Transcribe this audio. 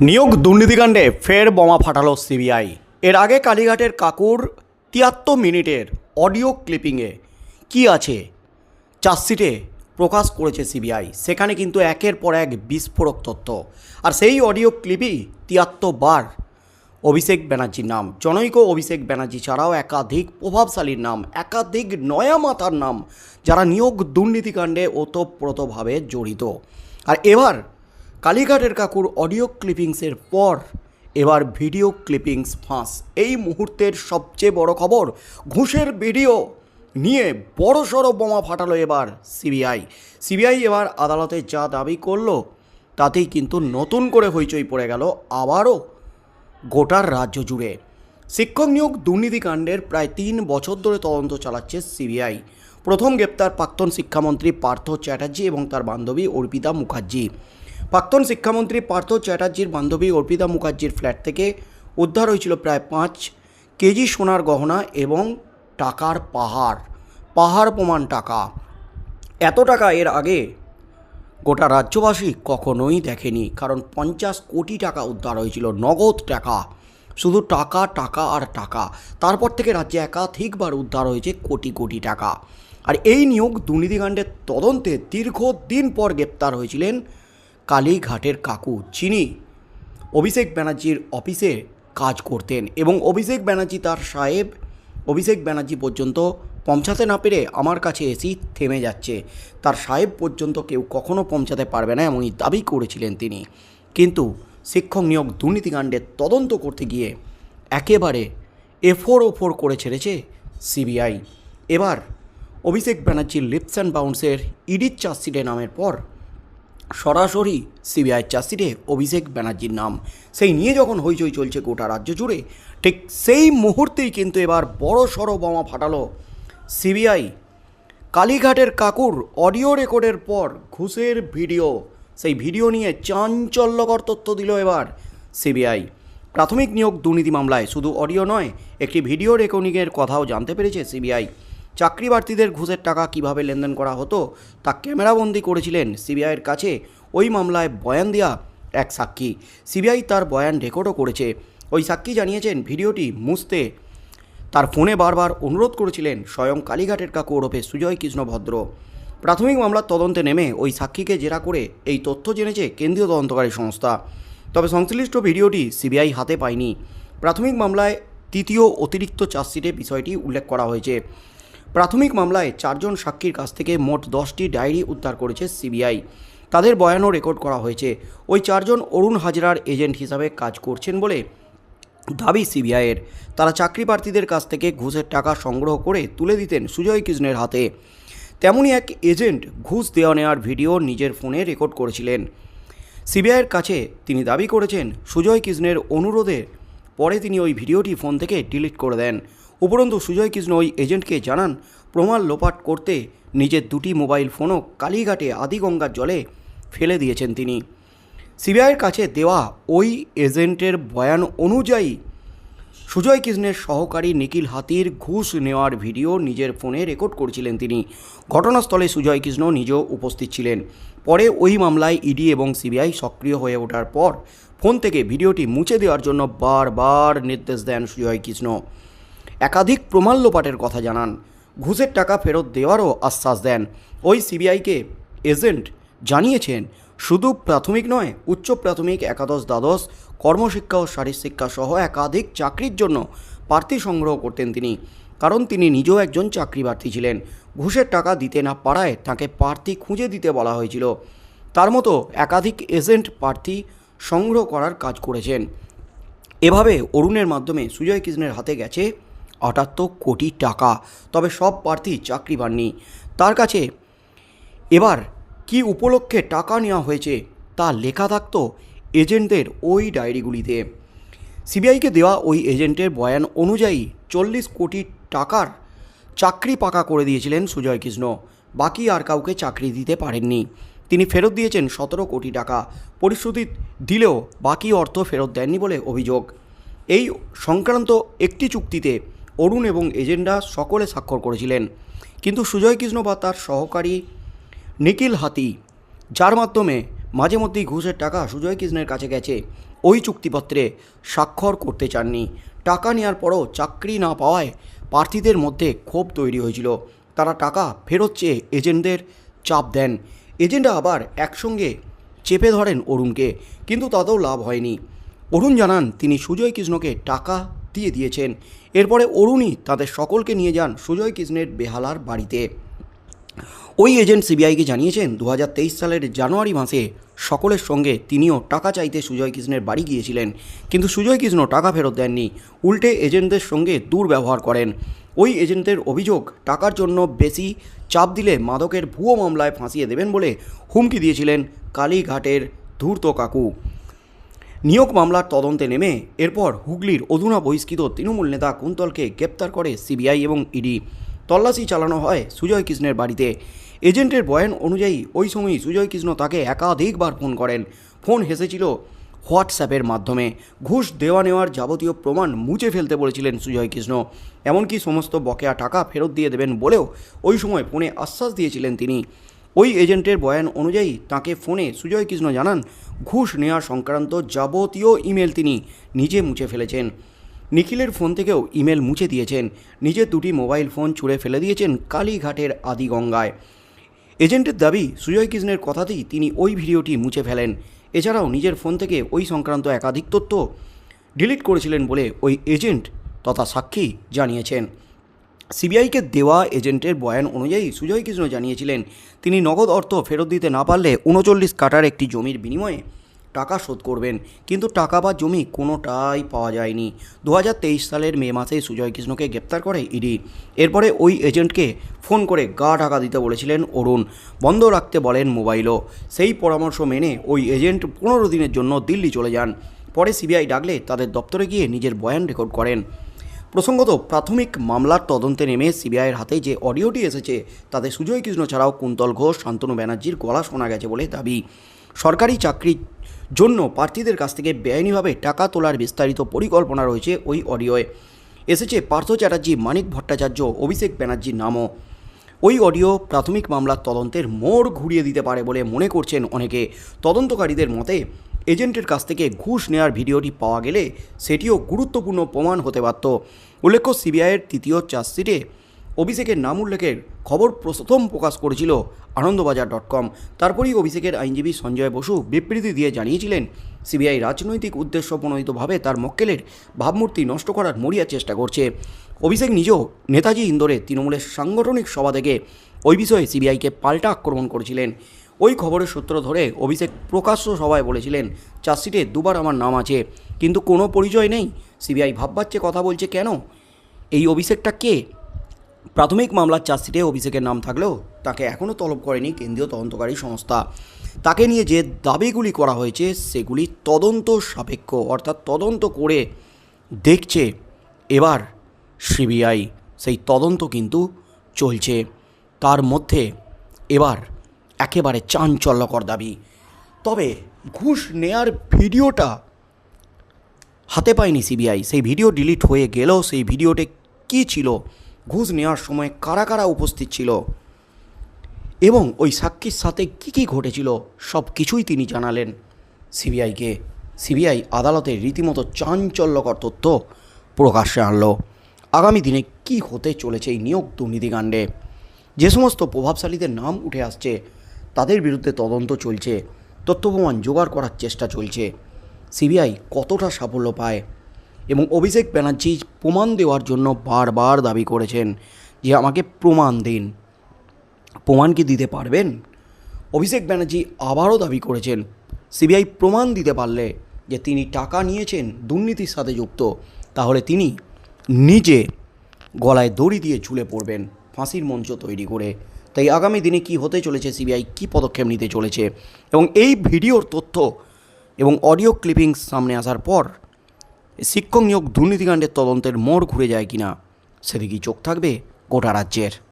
নিয়োগ দুর্নীতিকাণ্ডে ফের বোমা ফাটালো সিবিআই। এর আগে কালীঘাটের কাকুর তিয়াত্তর মিনিটের অডিও ক্লিপিংয়ে কি আছে? চার্জশিটে প্রকাশ করেছে সিবিআই। সেখানে কিন্তু একের পর এক বিস্ফোরক তথ্য। আর সেই অডিও ক্লিপই তিয়াত্তর বার অভিষেক ব্যানার্জির নাম। জনৈক অভিষেক ব্যানার্জি ছাড়াও একাধিক প্রভাবশালীর নাম, একাধিক নয়া মাথার নাম, যারা নিয়োগ দুর্নীতিকাণ্ডে ওতপ্রোতভাবে জড়িত। আর এবার কালীঘাটের কাকুর অডিও ক্লিপিংসের পর এবার ভিডিও ক্লিপিংস ফাঁস। এই মুহূর্তের সবচেয়ে বড় খবর, ঘুষের ভিডিও নিয়ে বড় সড়ো বোমা ফাটালো এবার সিবিআই সিবিআই এবার আদালতে যা দাবি করল, তাতেই কিন্তু নতুন করে হইচই পড়ে গেল আবারও গোটার রাজ্য জুড়ে। শিক্ষক নিয়োগ দুর্নীতিকাণ্ডের প্রায় তিন বছর ধরে তদন্ত চালাচ্ছে সিবিআই প্রথম গ্রেপ্তার প্রাক্তন শিক্ষামন্ত্রী পার্থ চ্যাটার্জি এবং তার বান্ধবী অর্পিতা মুখার্জি। প্রাক্তন শিক্ষামন্ত্রী পার্থ চ্যাটার্জির বান্ধবী অর্পিতা মুখার্জির ফ্ল্যাট থেকে উদ্ধার হয়েছিল প্রায় পাঁচ কেজি সোনার গহনা এবং টাকার পাহাড় পাহাড় প্রমাণ টাকা। এত টাকা এর আগে গোটা রাজ্যবাসী কখনোই দেখেনি, কারণ পঞ্চাশ কোটি টাকা উদ্ধার হয়েছিল, নগদ টাকা। শুধু টাকা টাকা আর টাকা। তারপর থেকে রাজ্যে একাধিকবার উদ্ধার হয়েছে কোটি কোটি টাকা। আর এই নিয়োগ দুর্নীতিকাণ্ডের তদন্তে দীর্ঘদিন পর গ্রেপ্তার হয়েছিলেন কালীঘাটের কাকু, যিনি অভিষেক ব্যানার্জির অফিসে কাজ করতেন এবং অভিষেক ব্যানার্জি তার সাহেব, অভিষেক ব্যানার্জি পর্যন্ত পৌঁছাতে না পেরে আমার কাছে এসেই থেমে যাচ্ছে। তার সাহেব পর্যন্ত কেউ কখনও পৌঁছাতে পারবে না এমনই দাবি করেছিলেন তিনি। কিন্তু শিক্ষক নিয়োগ দুর্নীতিকাণ্ডের তদন্ত করতে গিয়ে একেবারে এফোর ওফোর করে ছেড়েছে সিবিআই। এবার অভিষেক ব্যানার্জির লিপস অ্যান্ড বাউন্সের ইডির চার্জশিটে নামের পর সরাসরি সিবিআই চার্জশিটে অভিষেক ব্যানার্জির নাম। সেই নিয়ে যখন হইচই চলছে গোটা রাজ্য জুড়ে, ঠিক সেই মুহূর্তেই কিন্তু এবার বড় সড়ো বোমা ফাটালো সিবিআই। কালীঘাটের কাকুর অডিও রেকর্ডের পর ঘুষের ভিডিও। সেই ভিডিও নিয়ে চাঞ্চল্যকর তথ্য দিল এবার সিবিআই। প্রাথমিক নিয়োগ দুর্নীতি মামলায় শুধু অডিও নয়, একটি ভিডিও রেকর্ডিংয়ের কথাও জানতে পেরেছে সিবিআই। চাকরি প্রার্থীদের ঘুষের টাকা কীভাবে লেনদেন করা হতো তা ক্যামেরাবন্দি করেছিলেন সিবিআইয়ের কাছে। ওই মামলায় বয়ান দেওয়া এক সাক্ষী। সিবিআই তার বয়ান রেকর্ডও করেছে। ওই সাক্ষী জানিয়েছেন, ভিডিওটি মুছতে তার ফোনে বারবার অনুরোধ করেছিলেন স্বয়ং কালীঘাটের কাকু ওরফে সুজয় কৃষ্ণ ভদ্র। প্রাথমিক মামলার তদন্তে নেমে ওই সাক্ষীকে জেরা করে এই তথ্য জেনেছে কেন্দ্রীয় তদন্তকারী সংস্থা। তবে সংশ্লিষ্ট ভিডিওটি সিবিআই হাতে পায়নি। প্রাথমিক মামলায় তৃতীয় অতিরিক্ত চার্জশিটে বিষয়টি উল্লেখ করা হয়েছে। প্রাথমিক মামলায় চারজন সাক্ষীর কাছ থেকে মোট দশটি ডায়েরি উদ্ধার করেছে সিবিআই। তাদের বয়ানও রেকর্ড করা হয়েছে। ওই চারজন অরুণ হাজরার এজেন্ট হিসাবে কাজ করছেন বলে দাবি সিবিআইয়ের। তারা চাকরি প্রার্থীদের কাছ থেকে ঘুষের টাকা সংগ্রহ করে তুলে দিতেন সুজয় কৃষ্ণের হাতে। তেমনই এক এজেন্ট ঘুষ দেওয়া নেওয়ার ভিডিও নিজের ফোনে রেকর্ড করেছিলেন। সিবিআইয়ের কাছে তিনি দাবি করেছেন, সুজয় কৃষ্ণের অনুরোধে পরে তিনি ওই ভিডিওটি ফোন থেকে ডিলিট করে দেন। উপরন্তু সুজয় কৃষ্ণ ওই এজেন্টকে জানান, প্রমাণ লোপাট করতে নিজের দুটি মোবাইল ফোনও কালীঘাটে আদিগঙ্গার জলে ফেলে দিয়েছেন তিনি। সিবিআইয়ের কাছে দেওয়া ওই এজেন্টের বয়ান অনুযায়ী, সুজয় কৃষ্ণের সহকারী নিখিল হাতির ঘুষ নেওয়ার ভিডিও নিজের ফোনে রেকর্ড করেছিলেন তিনি। ঘটনাস্থলে সুজয় কৃষ্ণ নিজেও উপস্থিত ছিলেন। পরে ওই মামলায় ইডি এবং সিবিআই সক্রিয় হয়ে ওঠার পর ফোন থেকে ভিডিওটি মুছে দেওয়ার জন্য বারবার নির্দেশ দেন সুজয় কৃষ্ণ। একাধিক প্রমাণ লোপাটের কথা জানান। ঘুষের টাকা ফেরত দেওয়ারও আশ্বাস দেন। ওই সিবিআইকে এজেন্ট জানিয়েছেন, শুধু প্রাথমিক নয়, উচ্চ প্রাথমিক, একাদশ, দ্বাদশ, কর্মশিক্ষা ও শারীরশিক্ষা সহ একাধিক চাকরির জন্য প্রার্থী সংগ্রহ করতেন তিনি। কারণ তিনি নিজেও একজন চাকরি প্রার্থী ছিলেন। ঘুষের টাকা দিতে না পারায় তাকে প্রার্থী খুঁজে দিতে বলা হয়েছিল। তার মতো একাধিক এজেন্ট প্রার্থী সংগ্রহ করার কাজ করেছেন। এভাবে অরুণের মাধ্যমে সুজয় কৃষ্ণের হাতে গেছে আটাত্তর কোটি টাকা, তবে সব প্রার্থী চাকরি পাননি। তার কাছে এবার কি উপলক্ষে টাকা নেওয়া হয়েছে, তা লেখা থাকতো এজেন্টদের ওই ডায়েরিগুলিতে। সিবিআইকে দেওয়া ওই এজেন্টের বয়ান অনুযায়ী চল্লিশ কোটি টাকার চাকরি পাকা করে দিয়েছিলেন সুজয় কৃষ্ণ, বাকি আর কাউকে চাকরি দিতে পারেননি। তিনি ফেরত দিয়েছেন সতেরো কোটি টাকা, পরিশ্রুতি দিলেও বাকি অর্থ ফেরত দেননি বলে অভিযোগ। এই সংক্রান্ত একটি চুক্তিতে অরুণ এবং এজেন্ডা সকলে স্বাক্ষর করেছিলেন। কিন্তু সুজয় কৃষ্ণ বা তার সহকারী নিখিল হাতি, যার মাধ্যমে মাঝে মধ্যেই ঘুষের টাকা সুজয় কৃষ্ণের কাছে গেছে, ওই চুক্তিপত্রে স্বাক্ষর করতে চাননি। টাকা নেওয়ার পরও চাকরি না পাওয়ায় প্রার্থীদের মধ্যে ক্ষোভ তৈরি হয়েছিল। তারা টাকা ফেরত চেয়ে এজেন্টদের চাপ দেন। এজেন্টরা আবার একসঙ্গে চেপে ধরেন অরুণকে, কিন্তু তাতেও লাভ হয়নি। অরুণ জানান, তিনি সুজয় কৃষ্ণকে টাকা দিয়ে দিয়েছেন। এরপরে অরুণই তাদের সকলকে নিয়ে যান সুজয় কৃষ্ণের বেহালার বাড়িতে। ওই এজেন্ট সিবিআইকে জানিয়েছেন দু হাজার তেইশ সালের জানুয়ারি মাসে সকলের সঙ্গে তিনিও টাকা চাইতে সুজয় কৃষ্ণের বাড়ি গিয়েছিলেন। কিন্তু সুজয় কৃষ্ণ টাকা ফেরত দেননি, উল্টে এজেন্টদের সঙ্গে দুর্ব্যবহার করেন। ওই এজেন্টদের অভিযোগ, টাকার জন্য বেশি চাপ দিলে মাদকের ভুয়ো মামলায় ফাঁসিয়ে দেবেন বলে হুমকি দিয়েছিলেন কালীঘাটের ধূর্ত কাকু। নিয়োগ মামলার তদন্তে নেমে এরপর হুগলির অধুনা বহিষ্কৃত তৃণমূল নেতা কুন্তলকে গ্রেপ্তার করে সিবিআই এবং ইডি। তল্লাশি চালানো হয় সুজয় কৃষ্ণের বাড়িতে। এজেন্টের বয়ান অনুযায়ী ওই সময়ই সুজয় কৃষ্ণ তাকে একাধিকবার ফোন করেন। ফোন হেসেছিল হোয়াটসঅ্যাপের মাধ্যমে। ঘুষ দেওয়া নেওয়ার যাবতীয় প্রমাণ মুছে ফেলতে বলেছিলেন সুজয় কৃষ্ণ। এমনকি সমস্ত বকেয়া টাকা ফেরত দিয়ে দেবেন বলেও ওই সময় ফোনে আশ্বাস দিয়েছিলেন তিনি। ওই এজেন্টের বয়ান অনুযায়ী তাকে ফোনে সুজয় কৃষ্ণ জানান, ঘুষ নেওয়া সংক্রান্ত যাবতীয় ইমেল তিনি নিজে মুছে ফেলেছেন। নিখিলের ফোন থেকেও ইমেল মুছে দিয়েছেন। নিজের দুটি মোবাইল ফোন ছুঁড়ে ফেলে দিয়েছেন কালীঘাটের আদিগঙ্গায়। এজেন্টের দাবি, সুজয় কৃষ্ণের কথাতেই তিনি ওই ভিডিওটি মুছে ফেলেন। এছাড়াও নিজের ফোন থেকে ওই সংক্রান্ত একাধিক তথ্য ডিলিট করেছিলেন বলে ওই এজেন্ট তথা সাক্ষী জানিয়েছেন। সিবিআইকে দেওয়া এজেন্টের বয়ান অনুযায়ী সুজয় কৃষ্ণ জানিয়েছিলেন, তিনি নগদ অর্থ ফেরত দিতে না পারলে উনচল্লিশ কাটার একটি জমির বিনিময়ে টাকা শোধ করবেন। কিন্তু টাকা বা জমি কোনোটাই পাওয়া যায়নি। দু হাজার তেইশ সালের মে মাসে সুজয় কৃষ্ণকে গ্রেপ্তার করে ইডি। এরপরে ওই এজেন্টকে ফোন করে গা টাকা দিতে বলেছিলেন অরুণ। বন্ধ রাখতে বলেন মোবাইলও। সেই পরামর্শ মেনে ওই এজেন্ট পনেরো দিনের জন্য দিল্লি চলে যান। পরে সিবিআই ডাকলে তাদের দপ্তরে গিয়ে নিজের বয়ান রেকর্ড করেন। প্রসঙ্গত, প্রাথমিক মামলার তদন্তে নেমে সিবিআইয়ের হাতে যে অডিওটি এসেছে, তাতে সুজয় কৃষ্ণ ছাড়াও কুন্তল ঘোষ, শান্তনু ব্যানার্জির গলা শোনা গেছে বলে দাবি। সরকারি চাকরির জন্য প্রার্থীদের কাছ থেকে বেআইনিভাবে টাকা তোলার বিস্তারিত পরিকল্পনা রয়েছে ওই অডিওয়ে। এসেছে পার্থ চ্যাটার্জি, মানিক ভট্টাচার্য, অভিষেক ব্যানার্জির নামও। ওই অডিও প্রাথমিক মামলার তদন্তের মোড় ঘুরিয়ে দিতে পারে বলে মনে করছেন অনেকে। তদন্তকারীদের মতে এজেন্টের কাছ থেকে ঘুষ নেওয়ার ভিডিওটি পাওয়া গেলে সেটিও গুরুত্বপূর্ণ প্রমাণ হতে পারত উল্লেখ্য, সিবিআইয়ের তৃতীয় চার্জশিটে অভিষেকের নাম উল্লেখের খবর প্রথম প্রকাশ করেছিল আনন্দবাজার ডট কম। তারপরেই অভিষেকের আইনজীবী সঞ্জয় বসু বিবৃতি দিয়ে জানিয়েছিলেন, সিবিআই রাজনৈতিক উদ্দেশ্য প্রণোদিতভাবে তার মক্কেলের ভাবমূর্তি নষ্ট করার মরিয়া চেষ্টা করছে। অভিষেক নিজেও নেতাজি ইন্দোরে তৃণমূলের সাংগঠনিক সভা থেকে ওই বিষয়ে সিবিআইকে পাল্টা আক্রমণ করেছিলেন। ওই খবরের সূত্র ধরে অভিষেক প্রকাশ্য সভায় বলেছিলেন চার্জশিটে দুবার আমার নাম আছে, কিন্তু কোনো পরিচয় নেই। সিবিআই ভাববাচ্ছে, কথা বলছে কেন? এই অভিষেকটা কে? প্রাথমিক মামলার চার্জশিটে অভিষেকের নাম থাকলেও তাকে এখনও তলব করেনি কেন্দ্রীয় তদন্তকারী সংস্থা। তাকে নিয়ে যে দাবিগুলি করা হয়েছে, সেগুলি তদন্ত সাপেক্ষ, অর্থাৎ তদন্ত করে দেখছে এবার সিবিআই। সেই তদন্ত কিন্তু চলছে। তার মধ্যে এবার একেবারে চাঞ্চল্যকর দাবি। তবে ঘুষ নেয়ার ভিডিওটা হাতে পায়নি সিবিআই। সেই ভিডিও ডিলিট হয়ে গেলেও সেই ভিডিওতে কী ছিল? ঘুষ নেওয়ার সময় কারা কারা উপস্থিত ছিল? এবং ওই সাক্ষীর সাথে কী কী ঘটেছিল, সব কিছুই তিনি জানালেন সিবিআইকে। সিবিআই আদালতে রীতিমতো চাঞ্চল্যকর তথ্য প্রকাশ্যে আনলো। আগামী দিনে কি হতে চলেছে এই নিয়োগ দুর্নীতিকাণ্ডে? যে সমস্ত প্রভাবশালীদের নাম উঠে আসছে তাদের বিরুদ্ধে তদন্ত চলছে। তথ্য প্রমাণ জোগাড় করার চেষ্টা চলছে। সিবিআই কতটা সাফল্য পায়? এবং অভিষেক ব্যানার্জি প্রমাণ দেওয়ার জন্য বারবার দাবি করেছেন যে আমাকে প্রমাণ দিন। প্রমাণ কি দিতে পারবেন? অভিষেক ব্যানার্জি আবারও দাবি করেছেন, সিবিআই প্রমাণ দিতে পারলে যে তিনি টাকা নিয়েছেন দুর্নীতির সাথে যুক্ত, তাহলে তিনি নিজে গলায় দড়ি দিয়ে ঝুলে পড়বেন, ফাঁসির মঞ্চ তৈরি করে। তাই আগামী দিনে কি হতে চলেছে সিবিআই, কি পদক্ষেপ নিতে চলেছে এবং এই ভিডিওর তথ্য এবং অডিও ক্লিপিং সামনে আসার পর শিক্ষক নিয়োগ দুর্নীতিকাণ্ডের তদন্তের মোড় ঘুরে যায় কিনা, সেদিকেই চোখ থাকবে গোটা রাজ্যের।